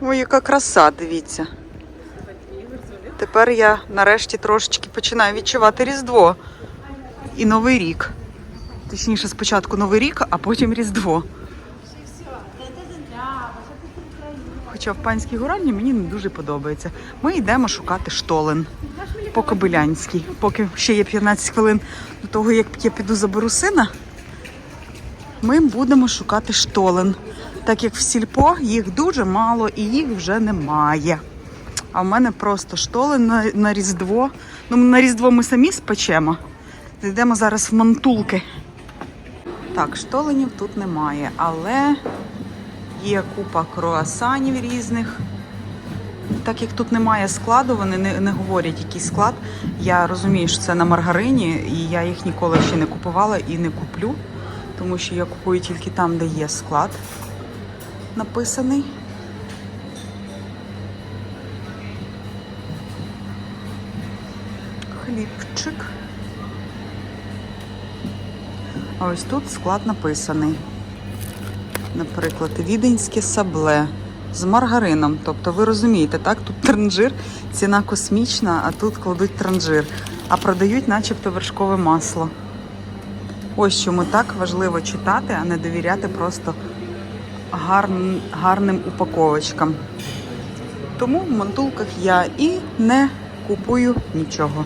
Ой, яка краса, дивіться. Тепер я нарешті трошечки починаю відчувати Різдво і Новий рік. Точніше, спочатку Новий рік, а потім Різдво. Хоча в панській гуральні мені не дуже подобається. Ми йдемо шукати штолен по Кобилянській. Поки ще є 15 хвилин до того, як я піду заберу сина, ми будемо шукати штолен. Так як в сільпо їх дуже мало і їх вже немає. А в мене просто штолен на, на Різдво. Ну, на Різдво ми самі спечемо. Йдемо зараз в мантулки. Так, штоленів тут немає, але є купа круасанів різних. Так як тут немає складу, вони не, не говорять який склад. Я розумію, що це на маргарині, і я їх ніколи ще не купувала і не куплю, тому що я купую тільки там, де є склад написаний. Хлібчик. Ось тут склад написаний. Наприклад, віденське сабле з маргарином. Тобто, ви розумієте, так? Тут транжир, ціна космічна, а тут кладуть транжир. А продають начебто вершкове масло. Ось чому так важливо читати, а не довіряти просто гарн, гарним упаковочкам. Тому в мантулках я і не купую нічого.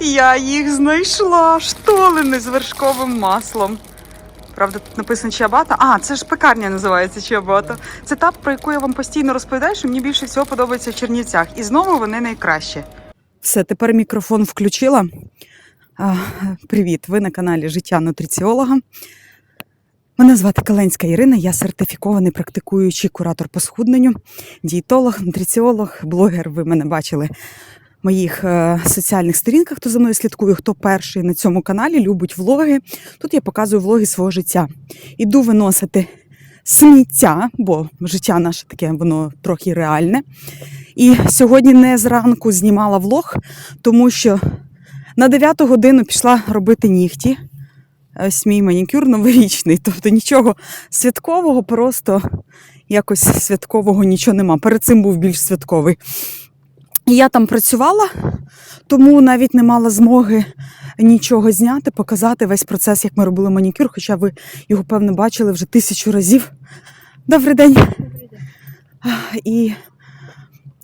Я їх знайшла, штолени з вершковим маслом. Правда, тут написано Чиабата. А, це ж пекарня називається Чиабата. Це та, про яку я вам постійно розповідаю, що мені більше всього подобається в Чернівцях. І знову вони найкращі. Все, тепер мікрофон включила. Привіт, ви на каналі Життя нутриціолога. Мене звати Каленська Ірина, я сертифікований практикуючий куратор по схудненню, дієтолог, нутриціолог, блогер. Ви мене бачили в моїх е, соціальних сторінках, хто за мною слідкує, хто перший на цьому каналі, любить влоги. Тут я показую влоги свого життя. Іду виносити сміття, бо життя наше таке, воно трохи реальне. І сьогодні не зранку знімала влог, тому що на 9 годину пішла робити нігті. Ось мій манікюр новорічний, тобто нічого святкового, просто якось святкового нічого нема. Перед цим був більш святковий. І я там працювала, тому навіть не мала змоги нічого зняти, показати весь процес, як ми робили манікюр, хоча ви його, певно, бачили вже тисячу разів. Добрий день. І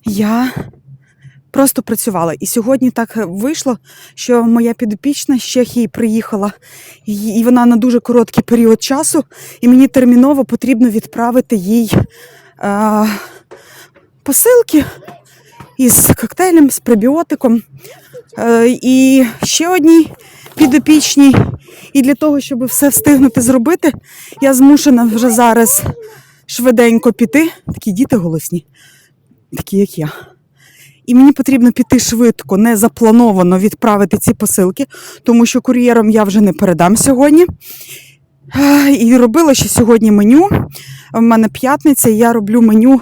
я просто працювала. І сьогодні так вийшло, що моя підопічна з Чехії приїхала, і вона на дуже короткий період часу, і мені терміново потрібно відправити їй е, посилки із коктейлем, з пребіотиком. Е, і ще одній підопічній. І для того, щоб все встигнути зробити, я змушена вже зараз швиденько піти. Такі діти голосні, такі як я. І мені потрібно піти швидко, не заплановано відправити ці посилки, тому що кур'єром я вже не передам сьогодні. І робила ще сьогодні меню. У мене п'ятниця, я роблю меню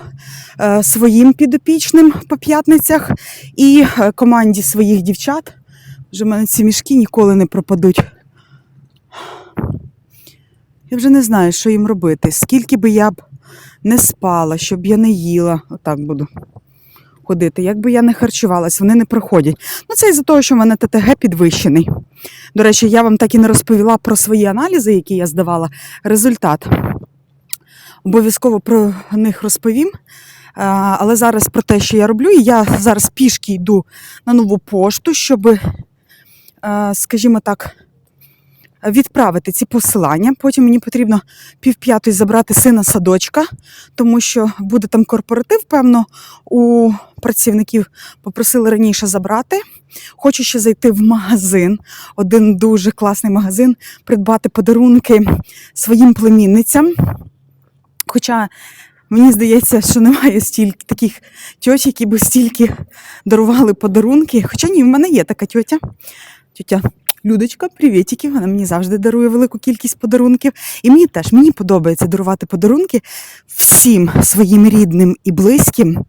е, своїм підопічним по п'ятницях і е, команді своїх дівчат. Вже в мене ці мішки ніколи не пропадуть. Я вже не знаю, що їм робити. Скільки би я б не спала, щоб я не їла. Отак буду ходити. Якби я не харчувалась, вони не приходять. Ну, це із-за того, що в мене ТТГ підвищений. До речі, я вам так і не розповіла про свої аналізи, які я здавала. Результат. Обов'язково про них розповім. Але зараз про те, що я роблю, і я зараз пішки йду на нову пошту, щоб, скажімо так, відправити ці посилання. Потім мені потрібно півп'ятої забрати сина садочка, тому що буде там корпоратив, певно, у працівників попросили раніше забрати. Хочу ще зайти в магазин, один дуже класний магазин, придбати подарунки своїм племінницям. Хоча мені здається, що немає стільки таких тьоть, які би стільки дарували подарунки. Хоча ні, в мене є така тьотя. Тьотя Людочка, привітики, вона мені завжди дарує велику кількість подарунків. І мені теж мені подобається дарувати подарунки всім своїм рідним і близьким.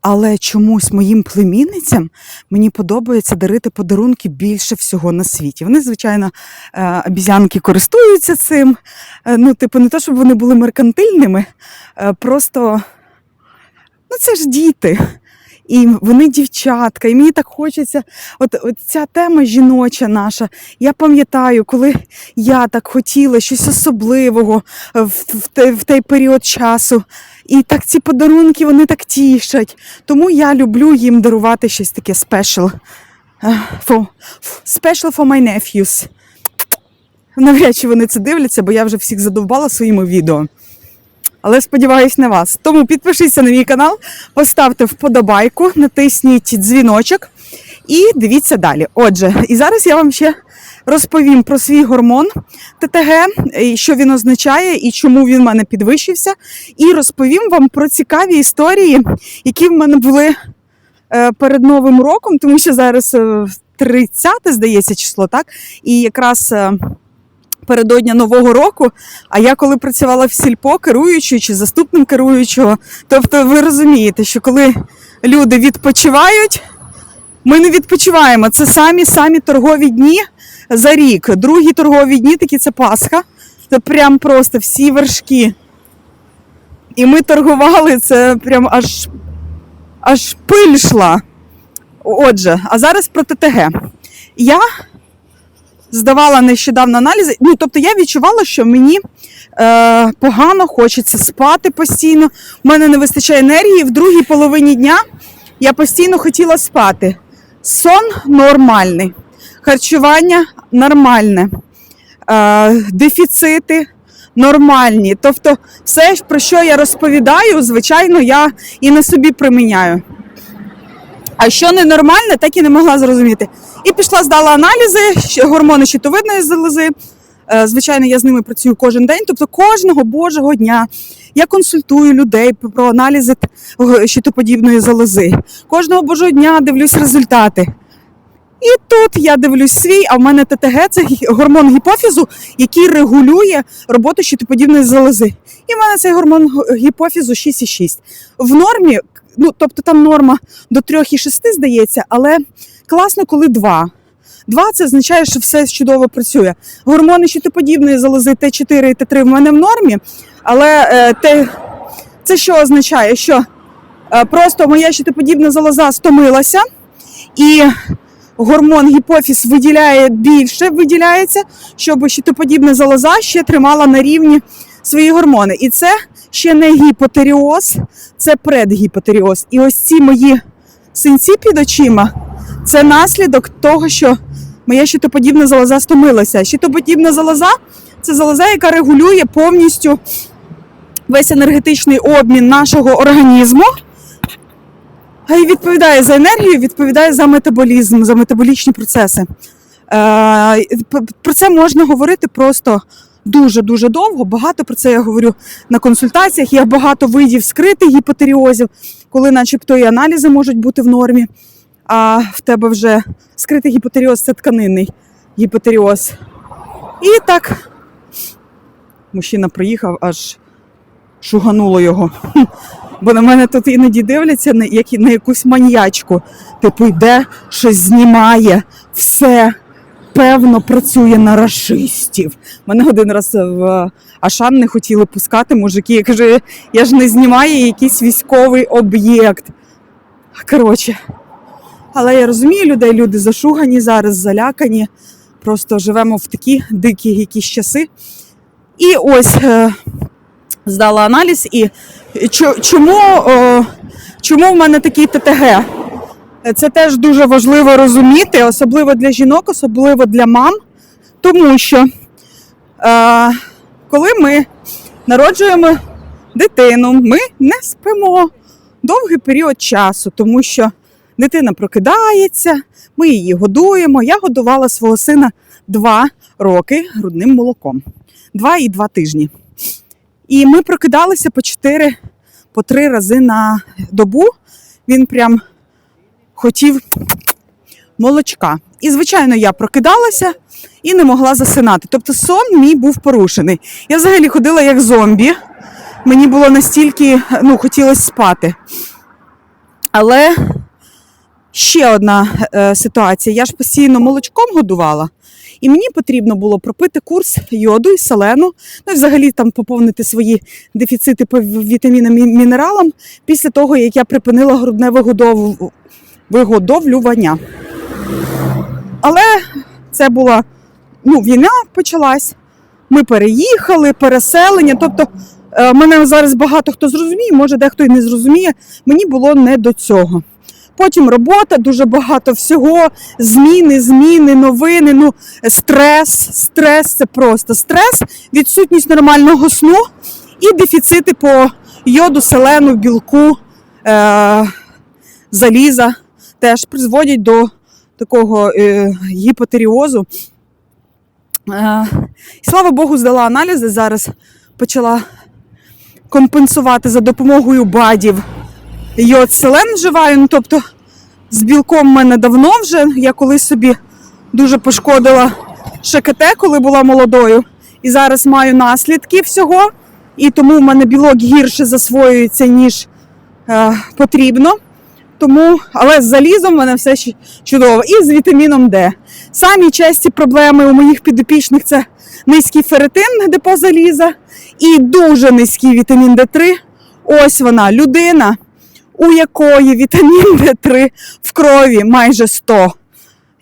Але чомусь моїм племінницям мені подобається дарити подарунки більше всього на світі. Вони, звичайно, е, обізянки користуються цим. Е, Ну, типу, не те, щоб вони були меркантильними, е, просто це ж діти. І вони дівчатка, і мені так хочеться. От, от ця тема жіноча наша. Я пам'ятаю, коли я так хотіла щось особливого в, в, те- в той період часу. І так ці подарунки вони так тішать. Тому я люблю їм дарувати щось таке. Е, For, special for my nephews. Навряд чи вони це дивляться, бо я вже всіх задовбала своїми відео. Але сподіваюсь на вас. Тому підпишіться на мій канал, поставте вподобайку, натисніть дзвіночок і дивіться далі. Отже, і зараз я вам ще розповім про свій гормон ТТГ, що він означає і чому він в мене підвищився. І розповім вам про цікаві історії, які в мене були е, перед Новим роком, тому що зараз е, 30, здається, число, так? І якраз. Е, Передодня Нового року, а я коли працювала в сільпо керуючою чи заступним керуючого, тобто ви розумієте, що коли люди відпочивають, ми не відпочиваємо. Це самі самі торгові дні за рік. Другі торгові дні такі це Пасха. Це прям просто всі вершки. І ми торгували це прям аж, аж пиль йшла. Отже, а зараз про ТТГ. Я здавала нещодавно аналізи. Ну, тобто я відчувала, що мені е, погано хочеться спати постійно. У мене не вистачає енергії. В другій половині дня я постійно хотіла спати. Сон нормальний, харчування нормальне, е, дефіцити нормальні. Тобто, все, про що я розповідаю, звичайно, я і на собі приміняю. А що ненормальне, так і не могла зрозуміти. І пішла, здала аналізи, гормони щитовидної залози. Е, Звичайно, я з ними працюю кожен день, тобто кожного божого дня я консультую людей про аналізи щитоподібної залози. Кожного божого дня дивлюсь результати. І тут я дивлюсь свій, а в мене ТТГ це гормон гіпофізу, який регулює роботу щитоподібної залози. І в мене цей гормон гіпофізу 6,6. В нормі, ну тобто там норма до 3,6 здається, але класно, коли 2. 2 це означає, що все чудово працює. Гормони щитоподібної залози Т4 і Т3 в мене в нормі, але е, те, це що означає? Що е, просто моя щитоподібна залоза стомилася, і гормон гіпофіз виділяє більше, виділяється, щоб щитоподібна залоза ще тримала на рівні свої гормони. І це ще не гіпотеріоз, це предгіпотеріоз. І ось ці мої синці під очима це наслідок того, що моя щитоподібна залоза стомилася. Щитоподібна залоза це залоза, яка регулює повністю весь енергетичний обмін нашого організму. А і відповідає за енергію, відповідає за метаболізм, за метаболічні процеси. Е, Про це можна говорити просто дуже-дуже довго. Багато про це я говорю на консультаціях. Є багато видів скритих гіпотеріозів, коли начебто і аналізи можуть бути в нормі, а в тебе вже скритий гіпотеріоз це тканинний гіпотеріоз. І так, мужчина приїхав, аж шугануло його. Бо на мене тут іноді дивляться на, як, на якусь маньячку. Типу, йде, щось знімає, все певно працює на рашистів. Мене один раз в Ашан не хотіли пускати мужики. Я кажу, я ж не знімаю якийсь військовий об'єкт. Коротше. Але я розумію людей, люди зашугані зараз, залякані. Просто живемо в такі дикі якісь часи. І ось е, здала аналіз, і чому, о, чому в мене такий ТТГ? Це теж дуже важливо розуміти, особливо для жінок, особливо для мам, тому що е, коли ми народжуємо дитину, ми не спимо довгий період часу, тому що дитина прокидається, ми її годуємо. Я годувала свого сина два роки грудним молоком, два і два тижні. І ми прокидалися по чотири, по три рази на добу. Він прям хотів молочка. І, звичайно, я прокидалася і не могла засинати. Тобто сон мій був порушений. Я взагалі ходила як зомбі. Мені було настільки, ну, хотілося спати. Але ще одна е, ситуація. Я ж постійно молочком годувала. І мені потрібно було пропити курс йоду і селену, ну і взагалі там поповнити свої дефіцити по вітамінам і мінералам після того, як я припинила грудне. Вигодовлювання. Але це була ну, війна почалась. Ми переїхали, переселення. Тобто, е, мене зараз багато хто зрозуміє, може дехто і не зрозуміє. Мені було не до цього. Потім робота, дуже багато всього, зміни, зміни, новини. Ну, стрес, стрес це просто стрес, відсутність нормального сну і дефіцити по йоду, селену, білку, е- заліза теж призводять до такого е- гіпотеріозу. Е, слава Богу, здала аналізи. Зараз почала компенсувати за допомогою бадів йод селен вживаю. Ну, тобто з білком в мене давно вже. Я колись собі дуже пошкодила ШКТ, коли була молодою. І зараз маю наслідки всього. І тому в мене білок гірше засвоюється, ніж е, потрібно. Тому, але з залізом в мене все чудово. І з вітаміном Д. Самі часті проблеми у моїх підопічних це низький ферритин, депо заліза, і дуже низький вітамін Д3. Ось вона, людина, у якої вітамін Д3 в крові майже 100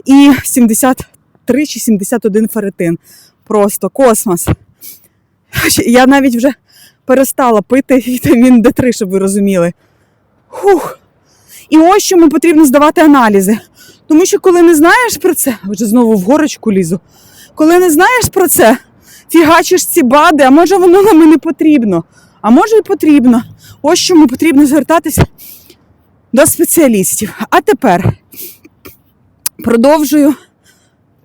і 73 чи 71 ферритин. Просто космос. Я навіть вже перестала пити вітамін Д3, щоб ви розуміли. Фух. І ось чому потрібно здавати аналізи. Тому що коли не знаєш про це, вже знову в горочку лізу. Коли не знаєш про це, фігачиш ці бади, а може воно нам і не потрібно. А може і потрібно. Ось чому потрібно звертатися до спеціалістів. А тепер продовжую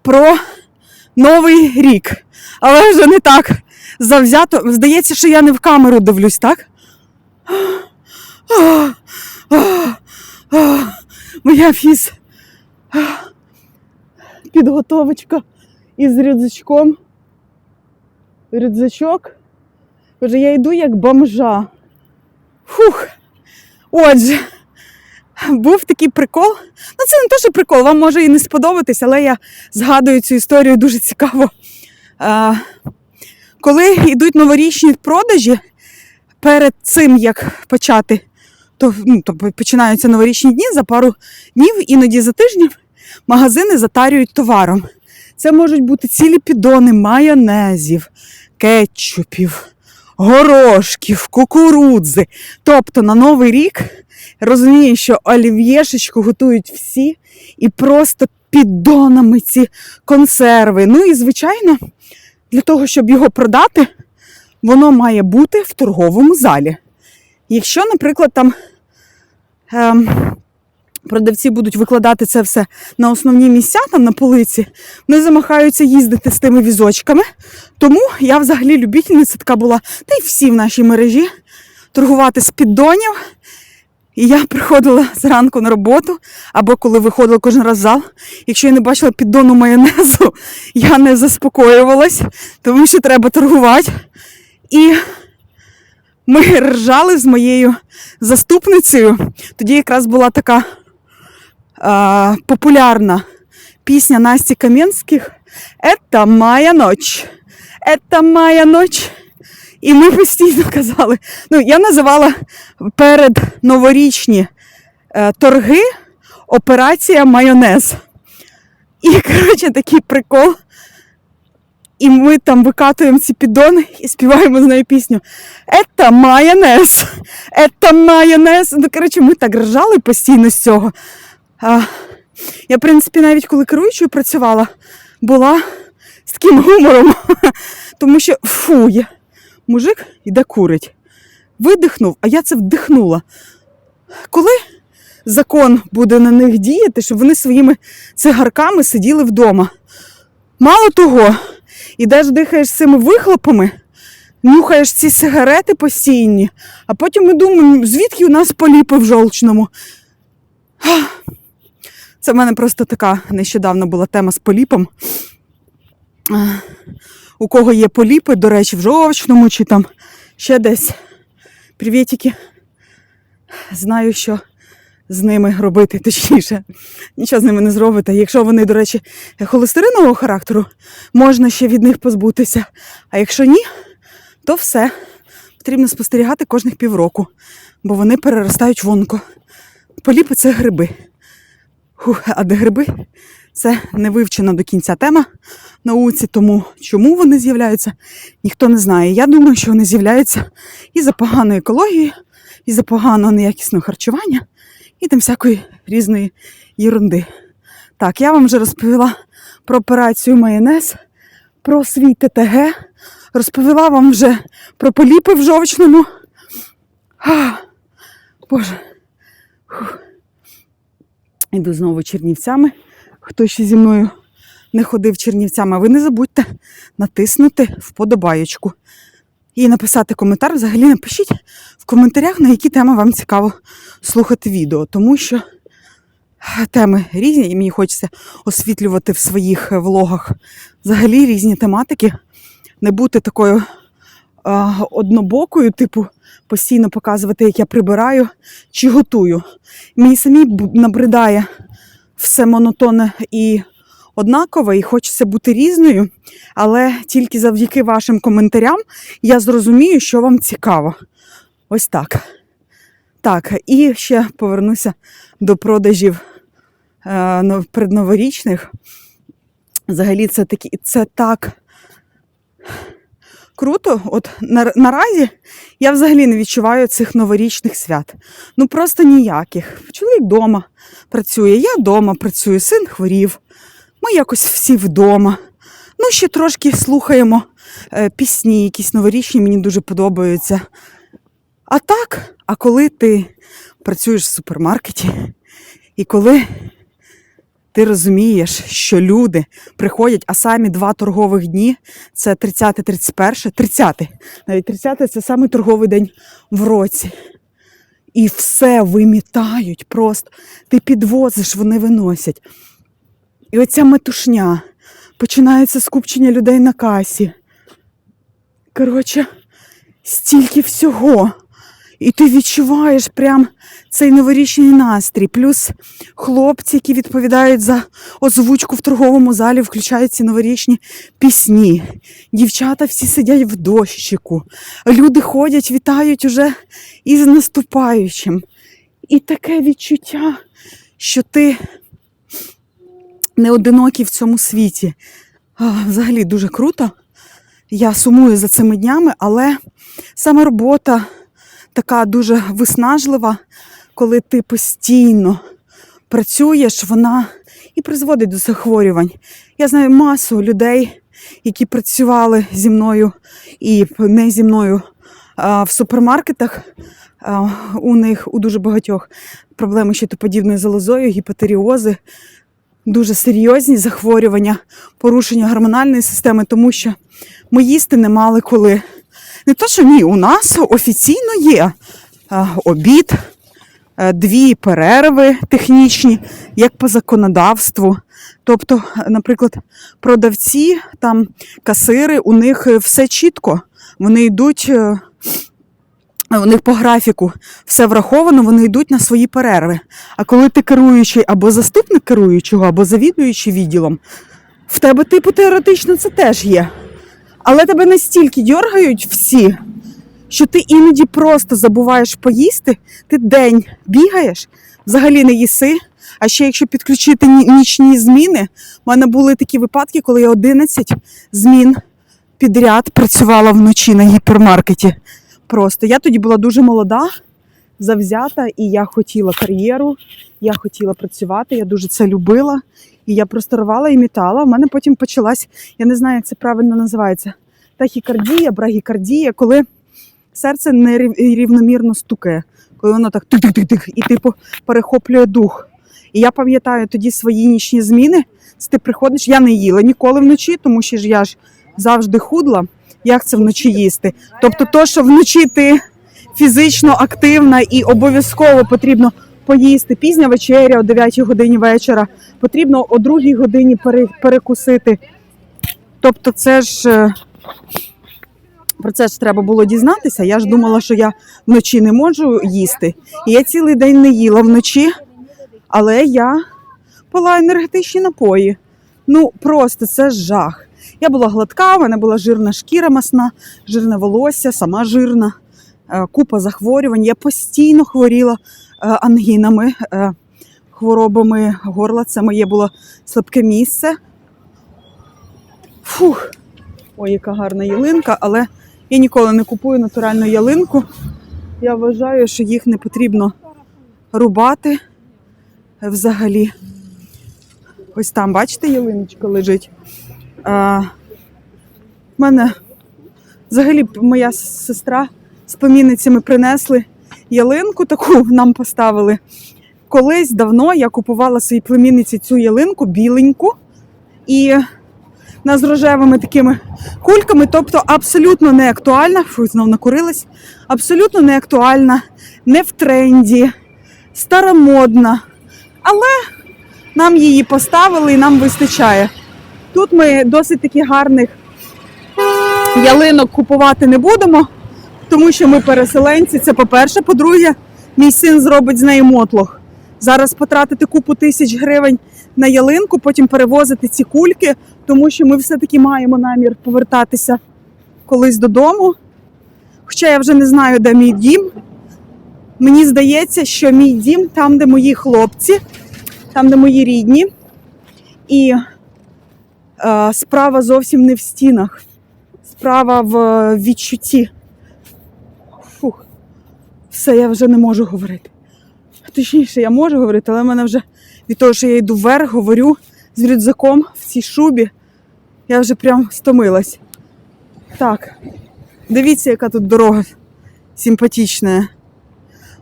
про новий рік. Але вже не так завзято. Здається, що я не в камеру дивлюсь, так? Моя фіз підготовочка із рюкзачком. Рюкзачок. Боже, я йду як бомжа. Фух. Отже, був такий прикол. Ну, це не те, що прикол, вам може і не сподобатись, але я згадую цю історію дуже цікаво. А, коли йдуть новорічні продажі, перед цим як почати, то, ну, то починаються новорічні дні за пару днів, іноді за тижнів, магазини затарюють товаром. Це можуть бути цілі підони майонезів, кетчупів, горошків, кукурудзи. Тобто на Новий рік розумію, що олів'єшечку готують всі і просто піддонами ці консерви. Ну і звичайно, для того, щоб його продати, воно має бути в торговому залі. Якщо, наприклад, там продавці будуть викладати це все на основні місця, там на полиці, вони замахаються їздити з тими візочками. Тому я взагалі любительниця така була, та й всі в нашій мережі торгувати з піддонів. І я приходила зранку на роботу, або коли виходила кожен раз в зал. Якщо я не бачила піддону майонезу, я не заспокоювалась, тому що треба торгувати. І ми ржали з моєю заступницею. Тоді якраз була така а, популярна пісня Насті Кам'янських «Это моя ноч. Это моя ноч. І ми постійно казали. Ну, я називала перед новорічні е, торги операція майонез. І, коротше, такий прикол. І ми там викатуємо ці піддони і співаємо з нею пісню «Это майонез! Это майонез! Ну, коротше, ми так ржали постійно з цього. А, я, в принципі, навіть коли керуючою працювала, була з таким гумором. Тому що фу, я... мужик іде курить. Видихнув, а я це вдихнула. Коли закон буде на них діяти, щоб вони своїми цигарками сиділи вдома? Мало того, ідеш дихаєш цими вихлопами, нюхаєш ці сигарети постійні, а потім ми думаємо, звідки у нас поліпи в жолчному. Це в мене просто така нещодавно була тема з поліпом. У кого є поліпи, до речі, в жовчному чи там ще десь. Привітики. Знаю, що з ними робити, точніше, нічого з ними не зробите. Якщо вони, до речі, холестеринового характеру, можна ще від них позбутися. А якщо ні, то все. Потрібно спостерігати кожних півроку, бо вони переростають в онко. Поліпи це гриби. Хух, а де гриби? Це не вивчена до кінця тема науці, тому чому вони з'являються, ніхто не знає. Я думаю, що вони з'являються і за поганої екології, і за поганого неякісного харчування, і там всякої різної єрунди. Так, я вам вже розповіла про операцію майонез, про свій ТТГ, розповіла вам вже про поліпи в жовчному. А, Боже. Фух. Іду знову чернівцями. Хто ще зі мною не ходив чернівцями, ви не забудьте натиснути вподобаєчку і написати коментар. Взагалі напишіть в коментарях, на які теми вам цікаво слухати відео, тому що теми різні, і мені хочеться освітлювати в своїх е, влогах взагалі різні тематики, не бути такою а, однобокою, типу, постійно показувати, як я прибираю чи готую. Мені самі набридає все монотонне і однакове, і хочеться бути різною, але тільки завдяки вашим коментарям я зрозумію, що вам цікаво. Ось так. Так, і ще повернуся до продажів е, предноворічних. Взагалі, це такі, це так круто. От на, наразі я взагалі не відчуваю цих новорічних свят. Ну просто ніяких. Чоловік вдома працює, я вдома працюю, син хворів. Ми якось всі вдома. Ну, ще трошки слухаємо е, пісні, якісь новорічні, мені дуже подобаються. А так, а коли ти працюєш в супермаркеті, і коли ти розумієш, що люди приходять, а самі два торгових дні це 30, 31, 30. Навіть 30 це самий торговий день в році. І все вимітають просто. Ти підвозиш, вони виносять. І оця метушня. Починається скупчення людей на касі. Коротше, стільки всього. І ти відчуваєш прям цей новорічний настрій. Плюс хлопці, які відповідають за озвучку в торговому залі, включають ці новорічні пісні. Дівчата всі сидять в дощику. Люди ходять, вітають уже із наступаючим. І таке відчуття, що ти не одинокий в цьому світі. Взагалі дуже круто. Я сумую за цими днями, але саме робота така дуже виснажлива, коли ти постійно працюєш, вона і призводить до захворювань. Я знаю масу людей, які працювали зі мною і не зі мною в супермаркетах. У них у дуже багатьох проблеми з щитоподібною залозою, гіпотеріози, дуже серйозні захворювання, порушення гормональної системи, тому що ми їсти не мали коли. Не то, що ні, у нас офіційно є е, обід, е, дві перерви технічні, як по законодавству. Тобто, наприклад, продавці, там касири, у них е, все чітко. Вони йдуть, у них по графіку все враховано, вони йдуть на свої перерви. А коли ти керуючий або заступник керуючого, або завідуючий відділом, в тебе, типу, теоретично це теж є. Але тебе настільки дьоргають всі, що ти іноді просто забуваєш поїсти, ти день бігаєш, взагалі не їси. А ще якщо підключити нічні зміни, в мене були такі випадки, коли я 11 змін підряд працювала вночі на гіпермаркеті. Просто я тоді була дуже молода, завзята, і я хотіла кар'єру, я хотіла працювати, я дуже це любила. І я просто рвала і мітала. У мене потім почалась, я не знаю, як це правильно називається. Тахікардія, брагікардія, коли серце не рів- стукає, коли воно так тик-тик-тик-тик, і типу перехоплює дух. І я пам'ятаю тоді свої нічні зміни. Ти приходиш, я не їла ніколи вночі, тому що ж я ж завжди худла. Як це вночі їсти? Тобто, то, що вночі ти фізично активна і обов'язково потрібно поїсти пізня вечеря о 9 годині вечора, потрібно о 2 годині перекусити. Тобто, це ж е, Про це ж треба було дізнатися. Я ж думала, що я вночі не можу їсти. І я цілий день не їла вночі, але я пила енергетичні напої. Ну, просто це жах. Я була гладка, в мене була жирна шкіра масна, жирне волосся, сама жирна, е, купа захворювань. Я постійно хворіла е, ангінами, е, хворобами горла. Це моє було слабке місце. Фух. Ой, яка гарна ялинка, але я ніколи не купую натуральну ялинку. Я вважаю, що їх не потрібно рубати взагалі. Ось там, бачите, ялиночка лежить. В мене взагалі моя сестра з племінницями принесли ялинку, таку нам поставили. Колись давно я купувала своїй племінниці цю ялинку біленьку і вона з рожевими такими кульками, тобто абсолютно не актуальна. Фу, знов накурилась. Абсолютно не актуальна, не в тренді, старомодна. Але нам її поставили і нам вистачає. Тут ми досить таки гарних ялинок купувати не будемо, тому що ми переселенці. Це по-перше. По-друге, мій син зробить з неї мотлох. Зараз потратити купу тисяч гривень на ялинку, потім перевозити ці кульки, тому що ми все-таки маємо намір повертатися колись додому. Хоча я вже не знаю, де мій дім. Мені здається, що мій дім там, де мої хлопці, там, де мої рідні. І справа зовсім не в стінах, справа в е, відчутті. Фух, все, я вже не можу говорити. Точніше, я можу говорити, але в мене вже від того, що я йду вверх, говорю з рюкзаком в цій шубі, я вже прям стомилась. Так, дивіться, яка тут дорога симпатична.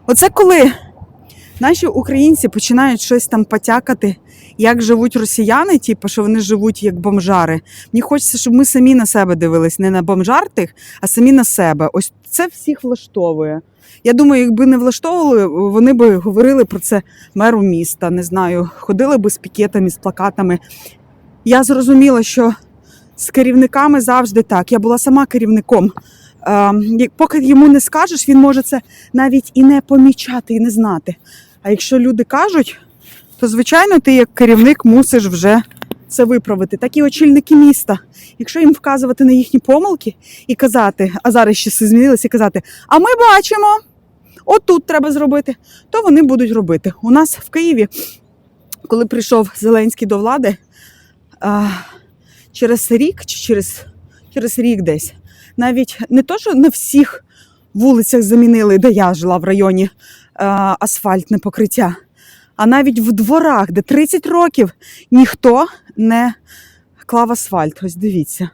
Оце коли наші українці починають щось там потякати, як живуть росіяни, типу, що вони живуть як бомжари. Мені хочеться, щоб ми самі на себе дивились, не на бомжар тих, а самі на себе. Ось це всіх влаштовує. Я думаю, якби не влаштовували, вони би говорили про це меру міста. Не знаю, ходили би з пікетами, з плакатами. Я зрозуміла, що з керівниками завжди так. Я була сама керівником. Е, поки йому не скажеш, він може це навіть і не помічати, і не знати. А якщо люди кажуть, то звичайно ти як керівник мусиш вже це виправити. Так і очільники міста. Якщо їм вказувати на їхні помилки і казати, а зараз ще все змінилося, і казати, а ми бачимо, отут треба зробити, то вони будуть робити. У нас в Києві, коли прийшов Зеленський до влади, через рік чи через, через рік десь, навіть не то, що на всіх вулицях замінили, де я жила в районі асфальтне покриття, а навіть в дворах, де 30 років ніхто не клав асфальт. Ось дивіться.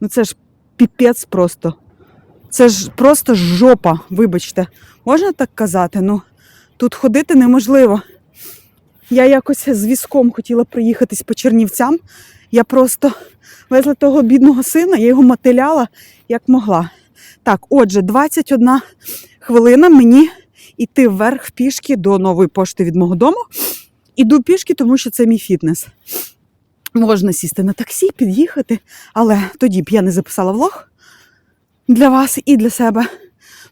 Ну це ж піпець просто. Це ж просто жопа, вибачте. Можна так казати? Ну, тут ходити неможливо. Я якось з візком хотіла проїхатись по Чернівцям. Я просто везла того бідного сина, я його мотиляла як могла. Так, отже, 21 хвилина мені йти вверх пішки до нової пошти від мого дому. Іду пішки, тому що це мій фітнес. Можна сісти на таксі, під'їхати, але тоді б я не записала влог для вас і для себе.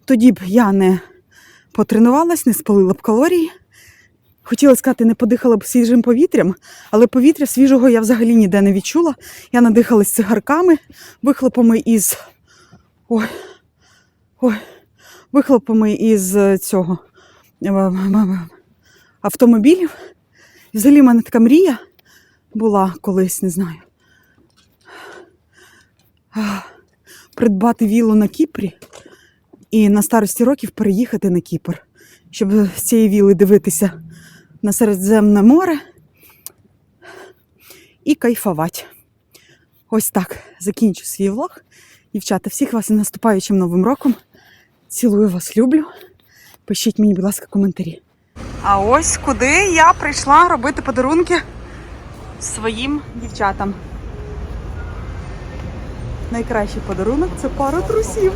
Тоді б я не потренувалась, не спалила б калорії. Хотіла сказати, не подихала б свіжим повітрям, але повітря свіжого я взагалі ніде не відчула. Я надихалась цигарками, вихлопами із. Ой, ой, вихлопами із цього е, автомобілів. Взагалі в мене така мрія була колись, не знаю. Придбати віллу на Кіпрі і на старості років переїхати на Кіпр, щоб з цієї віли дивитися на Середземне море і кайфувати. Ось так закінчу свій влог. Дівчата, всіх вас з наступаючим новим роком. Цілую вас, люблю. Пишіть мені, будь ласка, коментарі. А ось куди я прийшла робити подарунки своїм дівчатам. Найкращий подарунок це пара трусів.